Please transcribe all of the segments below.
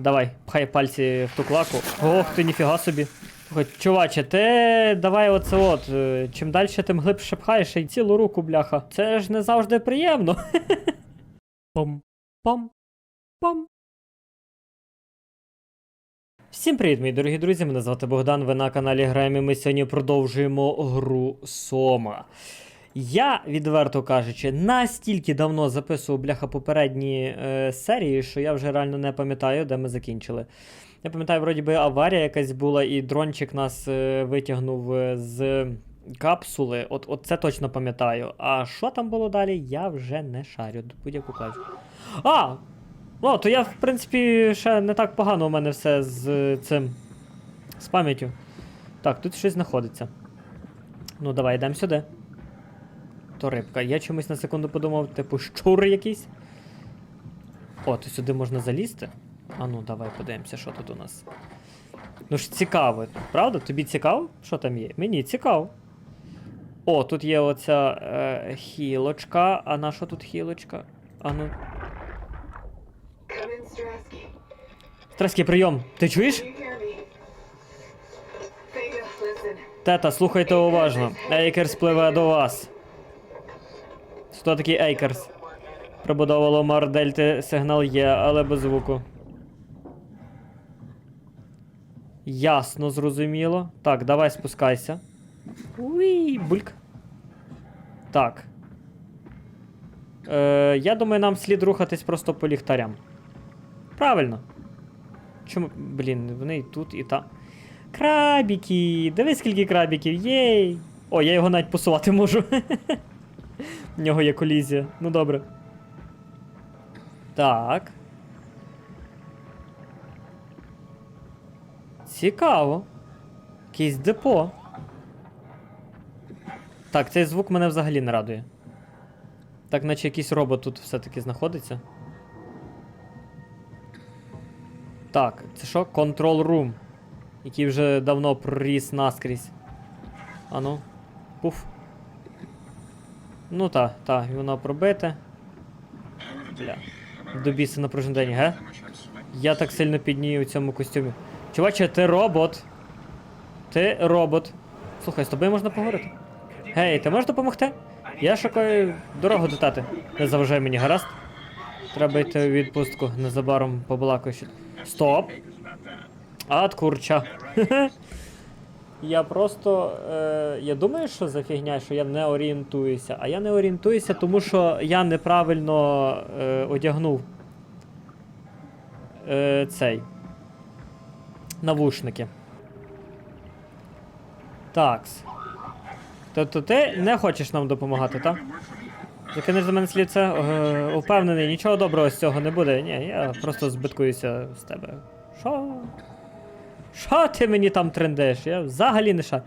Давай, пхай пальці в ту клаку. Ох ти, ніфіга собі. Чуваче, ти давай оце от. е, Чим далі, тим глибше пхаєш і цілу руку, бляха. Це ж не завжди приємно. Пом, пом, пом. Всім привіт, мої дорогі друзі! Мене звати Богдан. Ви на каналі Граємо. Ми сьогодні продовжуємо гру Сома. Я, відверто кажучи, настільки давно записував бляха попередні е, серії, що я вже реально не пам'ятаю, де ми закінчили. Я пам'ятаю, вроді би аварія якась була, і дрончик нас е, витягнув е, з капсули. От, от це точно пам'ятаю. А що там було далі, я вже не шарю. Будь-яку кажу. А! Ну, то я, в принципі, ще не так погано у мене все з е, цим. З пам'яттю. Так, тут щось знаходиться. Ну, давай йдемо сюди. То рибка. Я чомусь на секунду подумав, типу, щур якийсь. О, то сюди можна залізти. А ну, давай подивимося, що тут у нас. Ну ж цікаво, правда? Тобі цікаво, що там є? Мені цікаво. О, тут є оця е, хілочка. А на що тут хілочка? А ну. Треский прийом. Ти чуєш? Тета, слухайте уважно. Ейкерс пливе до вас. Хто такий Ейкерс? Прибудова Ломар Дельти сигнал є, але без звуку. Ясно, зрозуміло. Так, давай спускайся. Уй, бульк. Так. Е, я думаю, нам слід рухатись просто по ліхтарям. Правильно. Чому. Блін, вони і тут, і там. Крабіки! Дивись, скільки крабіків, єй! О, я його навіть посувати можу. В нього є колізія. Ну добре. Так. Цікаво. Якийсь депо. Так, цей звук мене взагалі не радує. Так, наче якийсь робот тут все-таки знаходиться. Так, це що? Control Room. Який вже давно проріс наскрізь. Ану. Пуф. Ну та, та, і воно пробите. Бля. До біса напружений день, ге? Я так сильно піднію у цьому костюмі. Чуваче, ти робот. Ти робот. Слухай, з тобою можна поговорити. Гей, ти можеш допомогти? Я шукаю дорогу до тати. Не заважай мені, гаразд? Треба йти у відпустку, незабаром побалакаю. Стоп! Ад курча. Я просто. Е, я думаю, що за фігня, що я не орієнтуюся. А я не орієнтуюся, тому що я неправильно е, одягнув е, цей. Навушники. Такс. Тобто ти не хочеш нам допомагати, так? Закинеш за мене слід це, е, упевнений, нічого доброго з цього не буде. Ні, я просто збиткуюся з тебе. Що? Що ти мені там трендеш? Я взагалі не ша.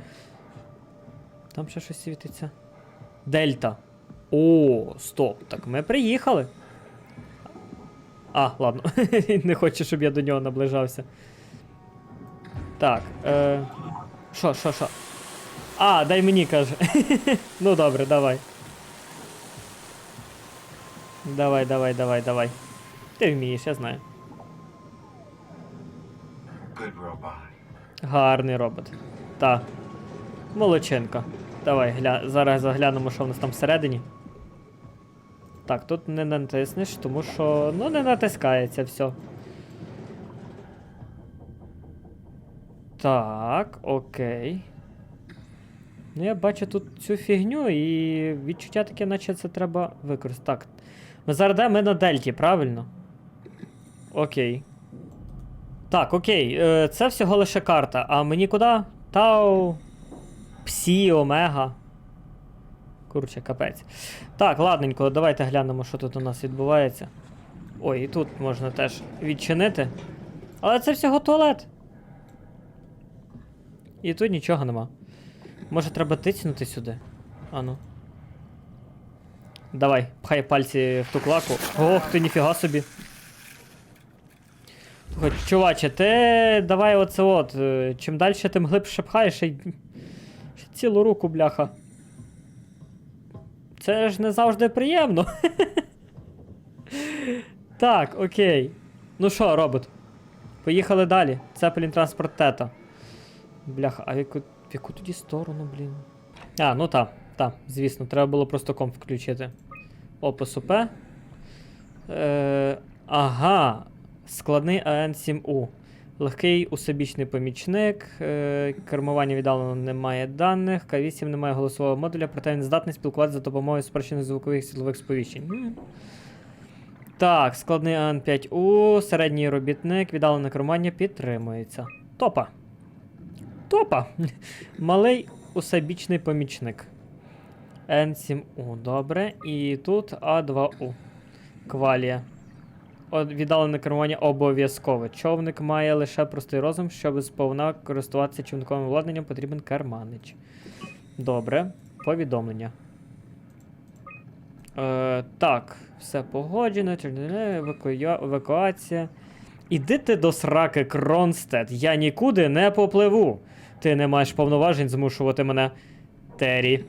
Там ще щось світиться. Дельта. О, стоп. Так ми приїхали. А, ладно. не хоче, щоб я до нього наближався. Так. Е... Що, що, що? А, дай мені каже. ну добре, давай. Давай, давай, давай, давай. Ти вмієш, я знаю. Гарний робот. Та. Молодчинка. Давай, гля... зараз заглянемо, що в нас там всередині. Так, тут не натиснеш, тому що. Ну, не натискається все. Так, окей. Ну, я бачу тут цю фігню і відчуття таке, наче це треба використати. Так. Ми зараз? Ми на дельті, правильно? Окей. Так, окей, е, це всього лише карта. А мені куди? Тау. Псі, Омега. Курче, капець. Так, ладненько, давайте глянемо, що тут у нас відбувається. Ой, і тут можна теж відчинити. Але це всього туалет. І тут нічого нема. Може треба тицнути сюди? Ану. Давай, пхай пальці в ту клаку. Ох, ти ніфіга собі. Хоч, чуваче, ти давай оце от. е, Чим далі, тим глибше пхаєш і. ще цілу руку, бляха. Це ж не завжди приємно. так, окей. Ну що, робот? Поїхали далі. Цепелін транспорт тета. Бляха, а в яку, в яку тоді сторону, блін? А, ну та, та, звісно, треба було просто комп включити. Опис ОП. Е, ага. Складний АН7У. Легкий усебічний помічник. Е, кермування віддалено немає даних. К8 немає голосового модуля, проте він здатний спілкуватися за допомогою спрощених звукових світлових сповіщень. Так, складний АН5У, середній робітник, віддалене кермування підтримується. Топа. Топа. Малий усебічний помічник. N7U, добре. І тут А2У. Квалія. Віддалене кермування обов'язкове. Човник має лише простий розум, щоб сповна користуватися човниковим обладнанням, потрібен керманич. Добре. Повідомлення. Е, так, все погоджено. Евакуація. Іди ти до сраки, Кронстед. Я нікуди не попливу. Ти не маєш повноважень змушувати мене. Террі.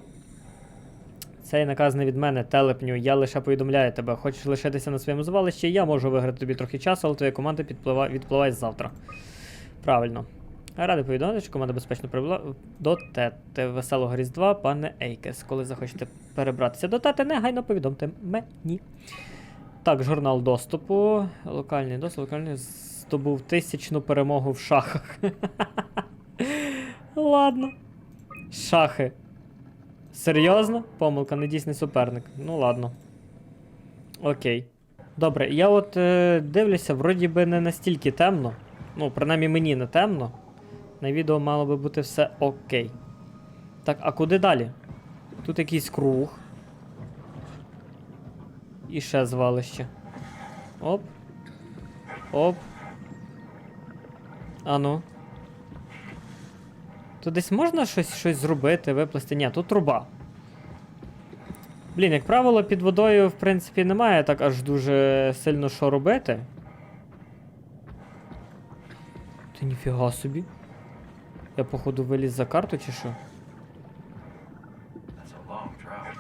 Цей наказ не від мене, телепню. Я лише повідомляю тебе. Хочеш лишитися на своєму звалищі, я можу виграти тобі трохи часу, але твоя команда підплива... відпливає завтра. Правильно. Радий повідомити, що команда безпечно прибула до Тети. Веселого Різдва, пане Ейкес. Коли захочете перебратися до Тети, негайно повідомте мені. Так, журнал доступу. Локальний доступ, локальний здобув тисячну перемогу в шахах. Ладно. Шахи. Серйозно? Помилка, недійсний суперник. Ну ладно. Окей. Добре, я от е, дивлюся, вроді би не настільки темно. Ну, принаймні мені не темно. На відео мало би бути все окей. Так, а куди далі? Тут якийсь круг. І ще звалище. Оп. Оп. Ану. Тут десь можна щось, щось зробити, виплести? Ні, тут труба. Блін, як правило, під водою, в принципі, немає так аж дуже сильно що робити. Ти ніфіга собі. Я, походу, виліз за карту чи що?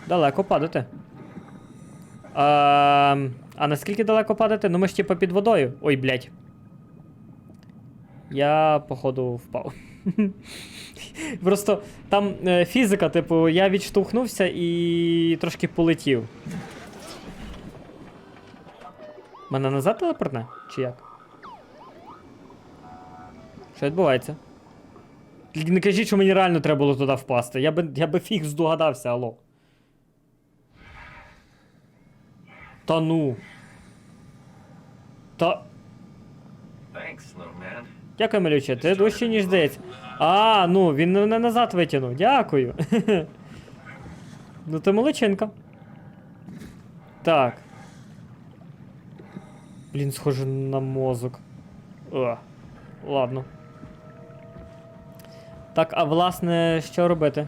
Далеко падати. А, а наскільки далеко падати? Ну ми ж типа під водою. Ой, блядь. Я, походу, впав. Просто там е, фізика, типу, я відштовхнувся і трошки полетів. Мене назад телепортне? Чи як? Що відбувається? Не кажіть, що мені реально треба було туди впасти. Я би, я би фіг здогадався, алло. Та ну. Та. Дякую, малюче, ти дужче, ніж здається. А, ну, він мене назад витягнув. Дякую. ну ти молодчинка. Так. Блін, схоже на мозок. О, ладно. Так, а власне, що робити?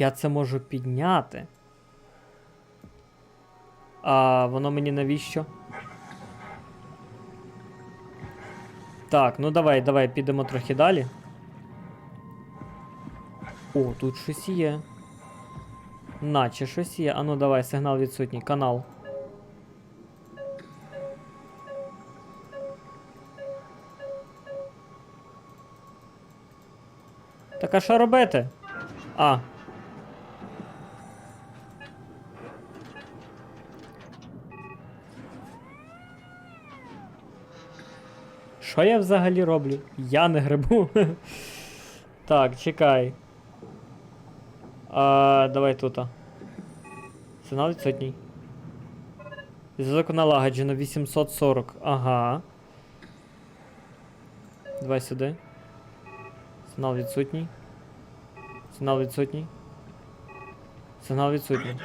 Я це можу підняти. А воно мені навіщо? Так, ну давай, давай, підемо трохи далі. О, тут щось є. Наче щось є. Ану, давай, сигнал відсутній. Канал. Так а що робити? А. Що я взагалі роблю? Я не грибу. так, чекай. А, давай тут. Сигнал відсутній. Зв'язок налагоджено 840. Ага. Давай сюди. Сигнал відсутній. Сигнал відсутній. Сигнал відсутній.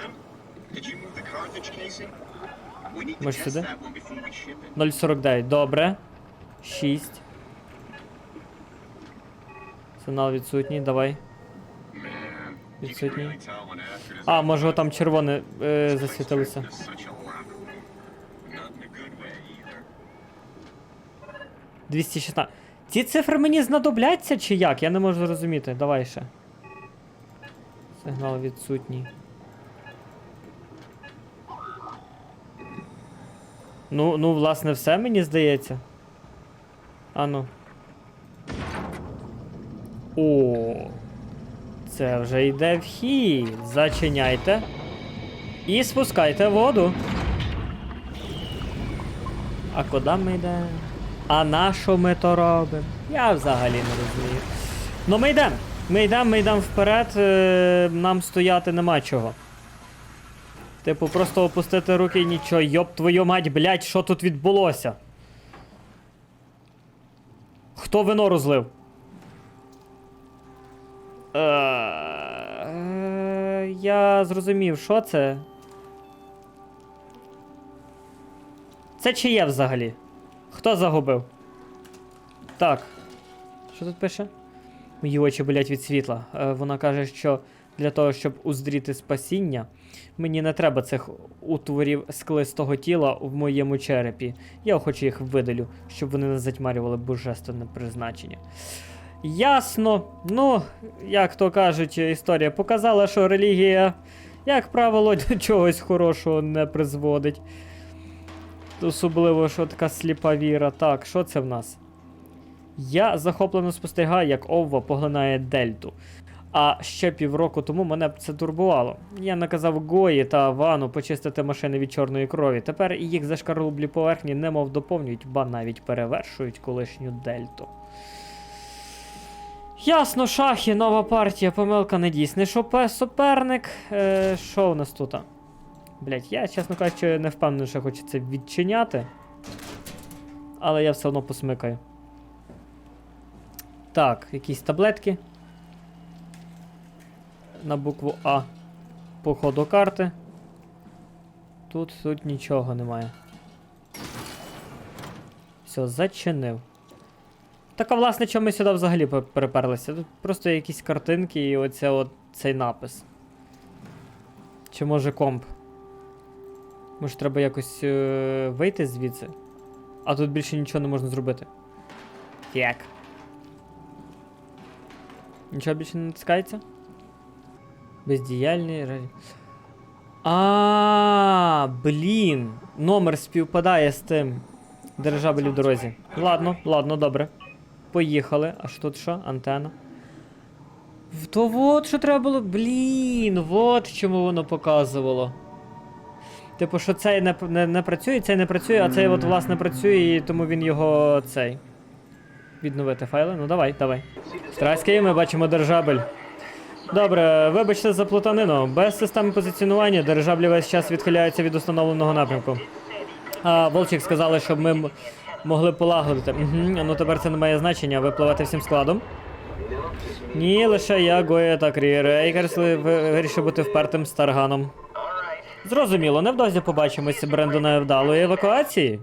Може сюди? that one before we ship it. 049. Добре. 6. Сигнал відсутній, давай. Відсутній. А, може там червоне е, засвітилося. It's such a lot. Not in a good way either. 216. Ці цифри мені знадобляться чи як? Я не можу зрозуміти. Давай ще. Сигнал відсутній. Ну, ну, власне, все мені здається. Ану. О. Це вже йде вхід. Зачиняйте. І спускайте воду. А куди ми йдемо? А на що ми то робимо? Я взагалі не розумію. Ну ми йдемо. Ми йдемо, ми йдемо вперед, е, нам стояти нема чого. Типу, просто опустити руки і нічого. Йоп твою мать, блять, що тут відбулося? Хто вино розлив? Е, Я зрозумів, що це? Це чиє взагалі? Хто загубив? Так. Що тут пише? Мої очі болять від світла. Е, вона каже, що для того, щоб уздріти спасіння, мені не треба цих утворів склистого тіла в моєму черепі. Я охоче їх видалю, щоб вони не затьмарювали божественне призначення. Ясно. Ну, як то кажуть, історія показала, що релігія, як правило, до чогось хорошого не призводить. Особливо, що така сліпа віра. Так, що це в нас? Я захоплено спостерігаю, як Овва поглинає дельту. А ще півроку тому мене б це турбувало. Я наказав Гої та Вану почистити машини від чорної крові. Тепер їх зашкарлублі поверхні немов доповнюють, ба навіть перевершують колишню дельту. Ясно, шахи, нова партія, помилка не дійсний шопе, суперник. Е, що у нас тут? Блять, я, чесно кажучи, не впевнений, що хочу це відчиняти. Але я все одно посмикаю. Так, якісь таблетки. На букву А. По ходу карти. Тут, тут нічого немає. Все, зачинив. Так, а власне, чому ми сюди взагалі пе- переперлися? Тут просто якісь картинки і оце от цей напис. Чи може комп? Може треба якось е, вийти звідси? А тут більше нічого не можна зробити. Як? Нічого більше не натискається? Бездіяльний. А, блін. Номер співпадає з тим. Дирижабель у дорозі. Ладно, ладно, добре. Поїхали. А що тут що? Антена. То от що треба було. Блін, от чому воно показувало. Типу, що цей не, не, не працює, цей не працює, а цей от власне працює, і тому він його цей. Відновити файли. Ну давай, давай. Страйський, ми бачимо дирижабель. Добре, вибачте за плутанину. Без системи позиціонування дирижаблі весь час відхиляються від установленого напрямку. А Волчик сказали, щоб ми могли полагодити. Угу, ну тепер це не має значення. Випливати всім складом. Ні, лише я, Гоя та Крі. Рейкерс ви- ви- вирішив бути впертим старганом. Зрозуміло, невдовзі побачимось Брендона вдалої евакуації.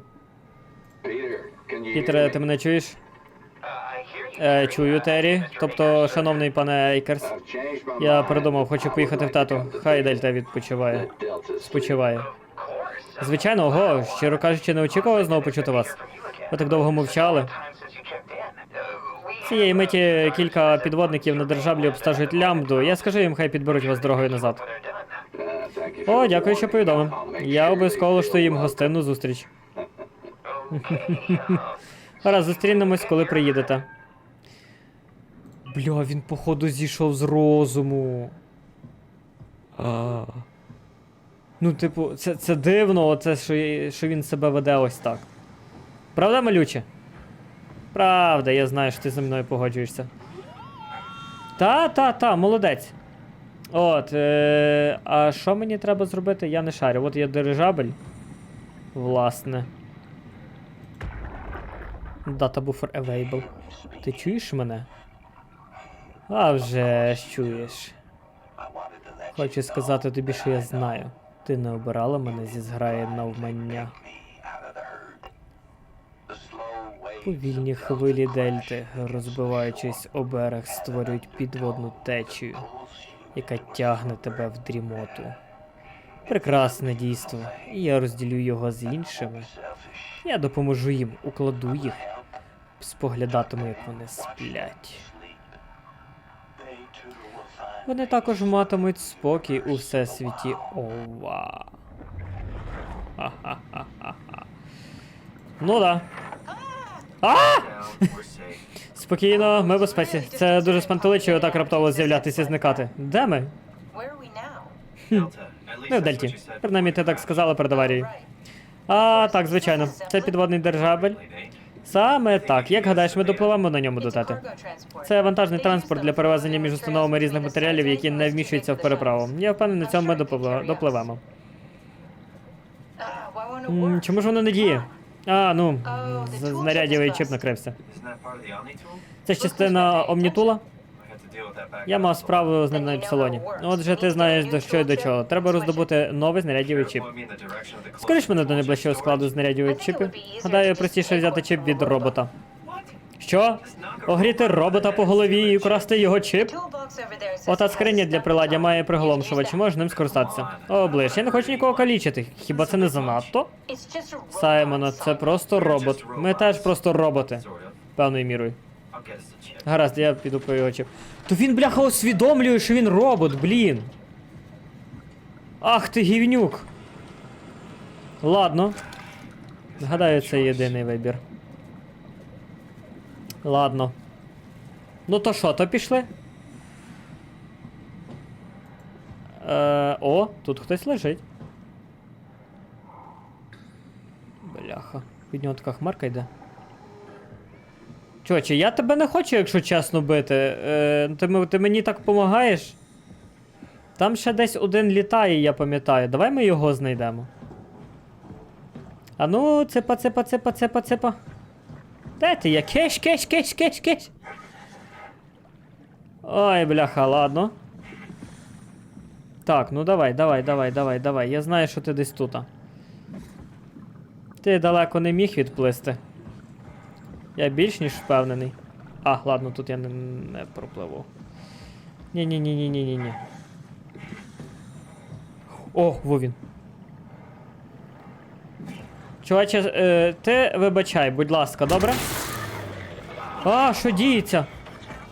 Пітере, ти мене чуєш? Е, чую, Террі. Тобто, шановний пане Ейкерс, я передумав, хочу поїхати в тату. Хай Дельта відпочиває. Спочиває. Звичайно, ого, щиро кажучи, не очікував знову почути вас. Ви так довго мовчали. Цієї миті кілька підводників на державлі обстежують лямбду. Я скажу їм, хай підберуть вас дорогою назад. О, дякую, що повідомив. Я обов'язково влаштую їм гостинну зустріч. Гаразд, зустрінемось, коли приїдете. Бля, він походу зійшов з розуму. А. Ну, типу, це, це дивно, оце, що, що він себе веде ось так. Правда, малюче? Правда, я знаю, що ти зі мною погоджуєшся. Та, та, та, молодець. От, е, а що мені треба зробити? Я не шарю. От є дирижабель. Власне. Data buffer available. Ти чуєш мене? А вже ж чуєш. Хочу сказати тобі, що я знаю. Ти не обирала мене зі зграї навмання. Повільні хвилі дельти, розбиваючись о берег, створюють підводну течію, яка тягне тебе в дрімоту. Прекрасне дійство, і я розділю його з іншими. Я допоможу їм, укладу їх, споглядатиму, як вони сплять. Вони також матимуть спокій у всесвіті Ова. Ну да. А! Спокійно, ми в безпеці. Це дуже спантеличує так раптово з'являтися і зникати. Де ми? Least Ми в Дельті. Принаймні ти так сказала перед аварією. А, так, звичайно. Це підводний держабель. Саме так. Як гадаєш, ми допливемо на ньому до transport. Це вантажний транспорт для перевезення між установами різних матеріалів, які не вміщуються в переправу. Я впевнений, на цьому ми допливемо. Чому ж воно не діє? А, ну, знарядів знарядєвий чип накрився. Це ж частина Омнітула? Я мав справу з ним на епсилоні. Отже, ти знаєш до що й до чого. Треба роздобути новий direction of the Скоріш мене до найближчого складу storage. знарядєвих чипів. Гадаю, простіше взяти чип від робота. Що? Огріти робота по голові і украсти його says Ота скриня для приладдя має приголомшувач, можеш ним скористатися. Оближ, я не хочу нікого калічити. Хіба це не занадто? Саймона, це просто робот. Ми теж просто роботи. Певною мірою. Гаразд, я піду по його чип. То він, бляха, усвідомлює, що він робот, блін. Ах ти гівнюк. Ладно. Гадаю, це єдиний вибір. Ладно. Ну то що, то пішли? Е, о, тут хтось лежить. Бляха. Від нього така хмарка йде. Чоче, я тебе не хочу, якщо чесно бити. Е, ти, ти мені так допомагаєш? Там ще десь один літає, я пам'ятаю. Давай ми його знайдемо. А ну, ципа, ципа, ципа, ципа, ципа. Де ти є? Кеш, кеш, кеш, кеш, кеш. Ой, бляха, ладно. Так, ну давай, давай, давай, давай, давай. Я знаю, що ти десь тут. Ти далеко не міг відплисти. Я більш ніж впевнений. А, ладно, тут я не, не пропливу. Ні-ні-ні-ні-ні-ні. О, во він. Чуваче, е, ти вибачай, будь ласка, добре? А, що діється?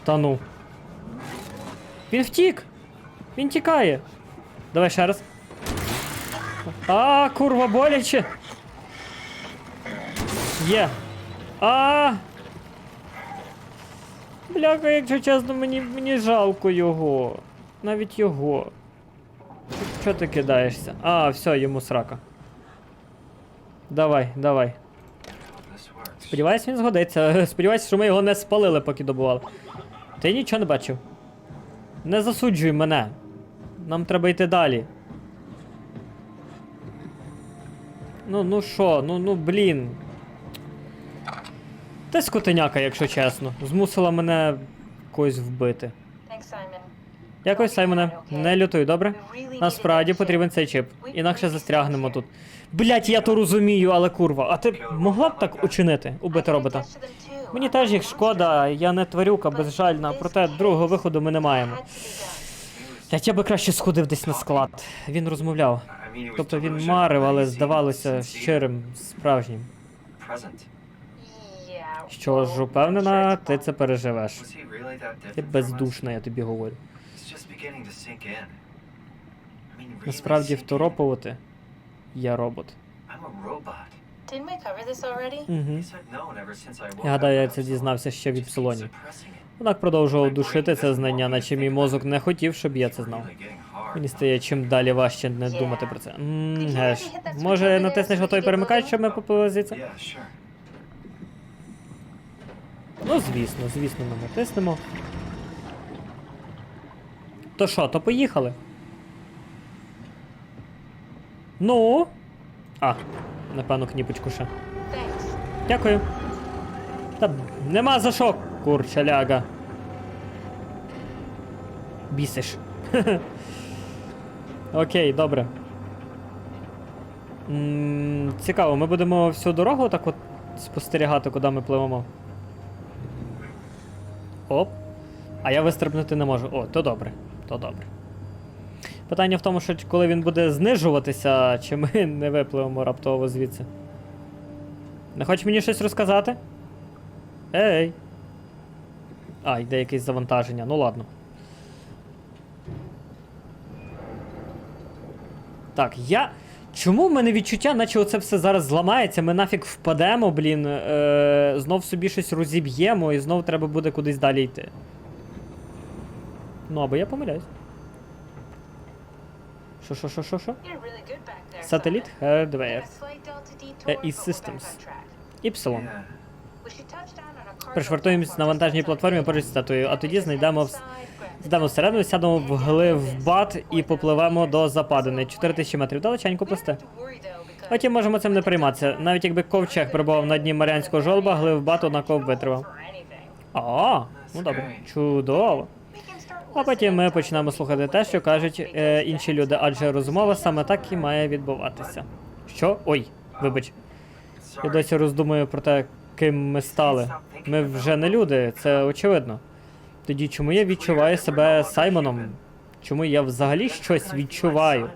Та ну. Він втік! Він тікає. Давай ще раз. А, курва, боляче. Є. А. Бляха, якщо чесно, мені, мені жалко його. Навіть його. Чого ти кидаєшся? А, все, йому срака. Давай, давай. Сподіваюсь, він згодиться. Сподіваюсь, що ми його не спалили, поки добували. Ти нічого не бачив. Не засуджуй мене. Нам треба йти далі. Ну, ну що, ну, ну, блін. Ти скотиняка, якщо чесно. Змусила мене когось вбити. Дякую, Саймоне. Не лютуй, добре? Насправді потрібен цей чип. Інакше застрягнемо тут. Блять, я то розумію, але курва. А ти могла б так учинити? Убити робота? Мені теж їх шкода, я не тварюка безжальна, проте другого виходу ми не маємо. Я би краще сходив десь на склад. Він розмовляв. Тобто він марив, але здавалося щирим, справжнім. Що ж, упевнена, ти це переживеш. Ти бездушна, я тобі говорю. Насправді второпувати я робот. Угу. Я гадаю, я це дізнався ще в Just keep Іпсилоні. suppressing it. Однак продовжував душити це знання, наче мій мозок не хотів, щоб я це знав. Мені стає чим далі важче не думати про це. Геш. Може, натиснеш can get перемикач, щоб ми поплили звідси? Ну, звісно, звісно, ми натиснемо. То що, то поїхали? Ну. А, напевно, кніпочку ще. Дякую. Та нема за що, курчаляга. Бісиш. Окей, добре. М, Цікаво, ми будемо всю дорогу так от спостерігати, куди ми пливемо. Оп. А я вистрибнути не можу. О, то добре, то добре. Питання в тому, що коли він буде знижуватися, чи ми не випливемо раптово звідси. Не хочеш мені щось розказати? Ей. А, йде якесь завантаження, ну ладно. Так, я. Чому в мене відчуття, наче оце все зараз зламається, ми нафіг впадемо, блін, е, знов собі щось розіб'ємо і знов треба буде кудись далі йти. Ну, або я помиляюсь. Що, що, що, що, що? Сателіт. Hardware. We're Systems. cargo Пришвартуємось на вантажній платформі поруч з статуєю, а тоді знайдемо Йдемо всередину, сядемо в бат і попливемо до западини. is 4000 метрів далеченько плисти. Потім можемо цим не перейматися. Навіть якби ковчег перебував на дні Маріанського жолба, глиб бат однаково витривав. А, ну добре, чудово. А потім ми почнемо слухати те, що кажуть е, інші люди, адже розмова саме так і має відбуватися. Що? Ой, вибач. Я досі роздумую про те, ким ми стали. Ми вже не люди, це очевидно. Тоді чому я відчуваю себе Саймоном? Чому я взагалі щось відчуваю?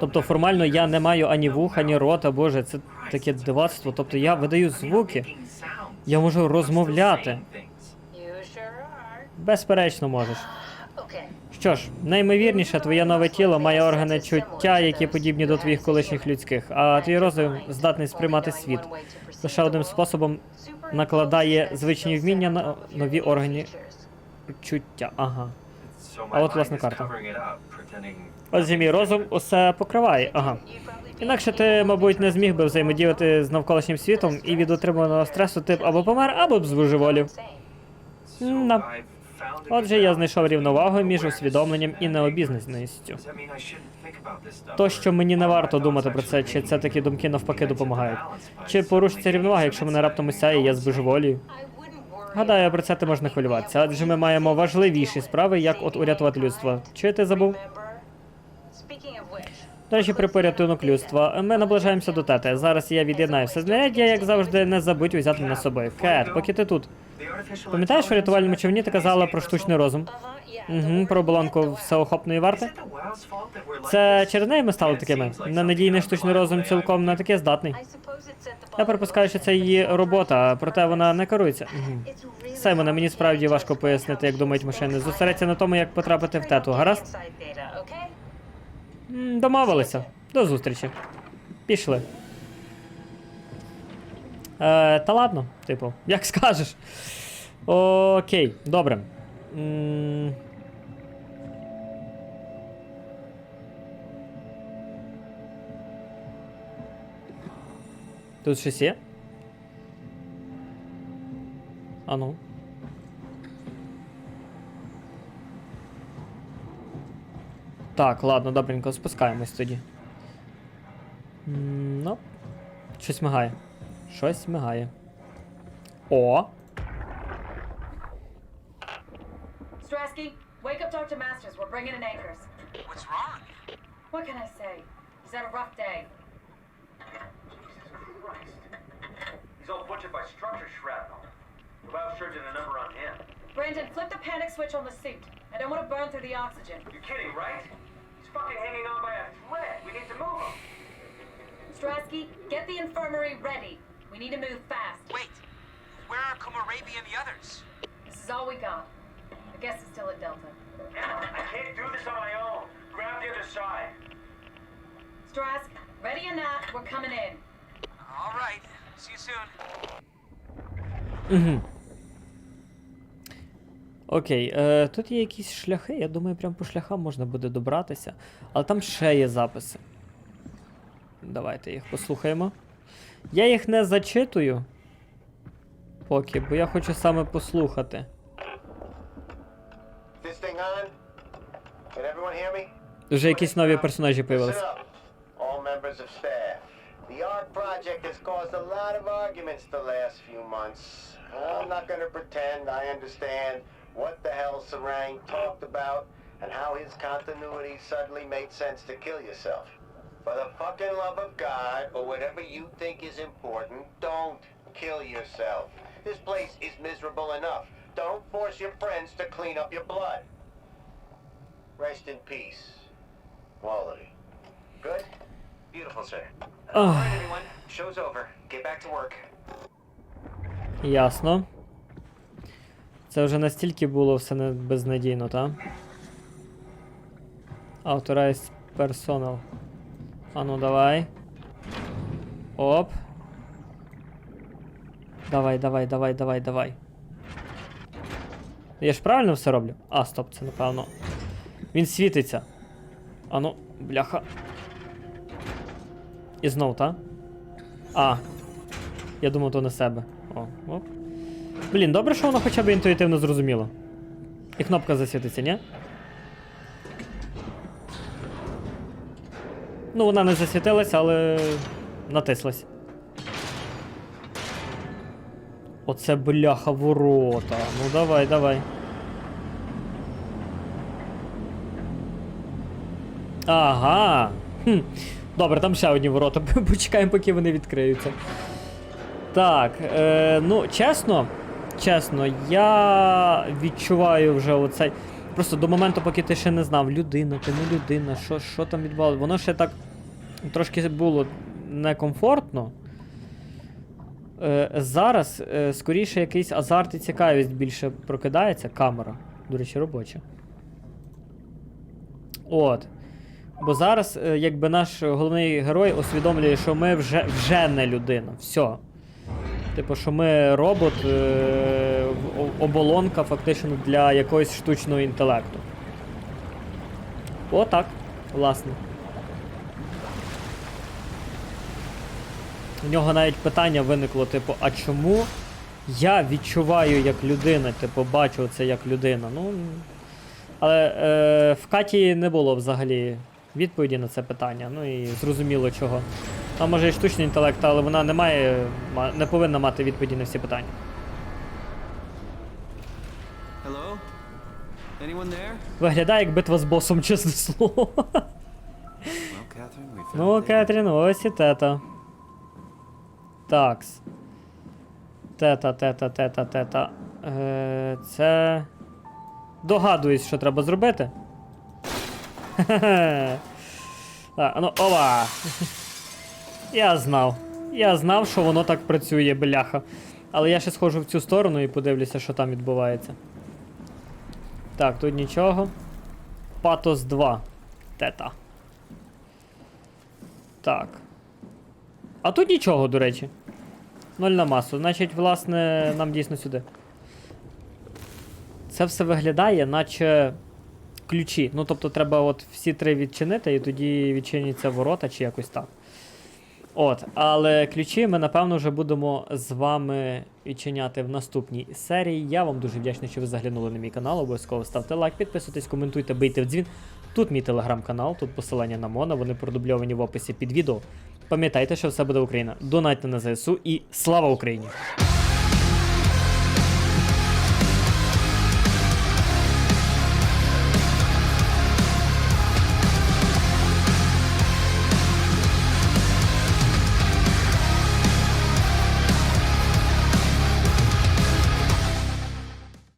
Тобто формально я не маю ані no вуха, ні рота, боже, це таке дивацтво. Тобто я видаю звуки. Я можу розмовляти. Безперечно можеш. Що ж, найімовірніше, твоє нове тіло має органи чуття, які подібні до твоїх колишніх людських, а твій розум здатний сприймати світ. Лише одним способом накладає звичні вміння на нові органи чуття. Ага. А от, власне, карта. Ось мій розум усе покриває. Ага. Інакше ти, мабуть, не зміг би взаємодіяти з навколишнім світом і від отриманого стресу ти б або помер, або б збожеволів. Отже, я знайшов рівновагу між усвідомленням і необізнаністю. То, що мені не варто думати про це, чи це такі думки навпаки допомагають? Чи порушиться рівновага, якщо мене раптом і я збожеволію? Гадаю, про це ти можеш не хвилюватися, адже ми маємо важливіші справи, як от урятувати людство. Чи ти забув? До речі, при порятунок людства. Ми наближаємося до тети. Зараз я від'єднаю все знаряддя, як завжди, не забудь взяти на собою. Кет, поки ти тут. Пам'ятаєш, у рятувальному човні ти казала про штучний розум? Угу, про оболонку всеохопної варти? Це через неї ми стали такими. Ненадійний штучний розум цілком не таке здатний. Я припускаю, що це її робота, проте вона не керується. Угу. Саймоне, мені справді важко пояснити, як думають машини. Зосередься на тому, як потрапити в тету, гаразд? Домовилися. До зустрічі. Пішли. Е, та ладно, типу, як скажеш. Окей, добре. М, Тут щось є? А ну. Так, ладно, добренько, спускаємось тоді. Ну. Щось мигає. Щось мигає. О! Strasky, wake up Dr. Masters. We're bringing in anchors. What's wrong? What can I say? He's had a rough day. He's all butchered by structure shrapnel. Cloud sure did a number on him. Brandon, flip the panic switch on the suit. I don't want to burn through the oxygen. You're kidding, right? He's fucking hanging on by a thread. We need to move him. Strasky, get the infirmary ready. We need to move fast. Wait, where are Kumarabi and the others? This is all we got. I guess it's still at Delta. Emma, I can't do this on my own. Grab the other side. Strask, ready or not, we're coming in. Угу. Окей, е, тут є якісь шляхи, я думаю, прям по шляхам можна буде добратися. Але там ще є записи. Давайте їх послухаємо. Я їх не зачитую. Поки, бо я хочу саме послухати. Вже якісь нові персонажі появилися. Caused a lot of arguments the last few months. I'm not gonna pretend I understand what the hell Sarang talked about and how his continuity suddenly made sense to kill yourself. For the fucking love of God, or whatever you think is important, don't kill yourself. This place is miserable enough. Don't force your friends to clean up your blood. Rest in peace. Quality. Good? Beautiful, sir. All right, everyone. Show's over. Get back to work. Ясно. Це вже настільки було все не безнадійно, та? Authorized personal. А ну давай. Оп. Давай, давай, давай, давай, давай. Я ж правильно все роблю? А, стоп, це напевно. Він світиться. А ну, бляха. І знов, та? А. Я думав, то на себе. О, оп. Блін, добре, що воно хоча б інтуїтивно зрозуміло. І кнопка засвітиться, ні? Ну, вона не засвітилася, але натислась. Оце бляха ворота. Ну давай, давай. Ага. Хм. Добре, там ще одні ворота. Почекаємо, поки вони відкриються. Так, е, ну, чесно, чесно, я відчуваю вже оцей. Просто до моменту, поки ти ще не знав, людина, ти не людина, що, що там відбувалося. Воно ще так трошки було некомфортно. Е, зараз, е, скоріше, якийсь азарт і цікавість більше прокидається. Камера, до речі, робоча. От. Бо зараз, е, якби наш головний герой усвідомлює, що ми вже, вже не людина. Все. Типу, що ми робот, е, оболонка фактично для якогось штучного інтелекту. Отак, власне. У нього навіть питання виникло, типу, а чому я відчуваю як людина, типу, бачу це як людина. Ну. Але е, в Каті не було взагалі відповіді на це питання. Ну і зрозуміло чого. Там може і штучний інтелект, але вона не має, не повинна мати відповіді на всі питання. Hello? Anyone there? Виглядає як битва з босом, чесне слово. Ну, Кетрін, ось і тета. Такс. Тета, тета, тета, тета. Е, це. Догадуюсь, що треба зробити. Так, ну, ова! Я знав. Я знав, що воно так працює, бляха. Але я ще схожу в цю сторону і подивлюся, що там відбувається. Так, тут нічого. Патос 2. Тета. Так. А тут нічого, до речі. Ноль на масу. Значить, власне, нам дійсно сюди. Це все виглядає, наче ключі. Ну, тобто, треба от всі три відчинити, і тоді відчиняться ворота чи якось так. От, але ключі ми, напевно, вже будемо з вами відчиняти в наступній серії. Я вам дуже вдячний, що ви заглянули на мій канал. Обов'язково ставте лайк, підписуйтесь, коментуйте, бийте в дзвін. Тут мій телеграм-канал, тут посилання на Мона, вони продубльовані в описі під відео. Пам'ятайте, що все буде Україна. Донайте на ЗСУ і слава Україні!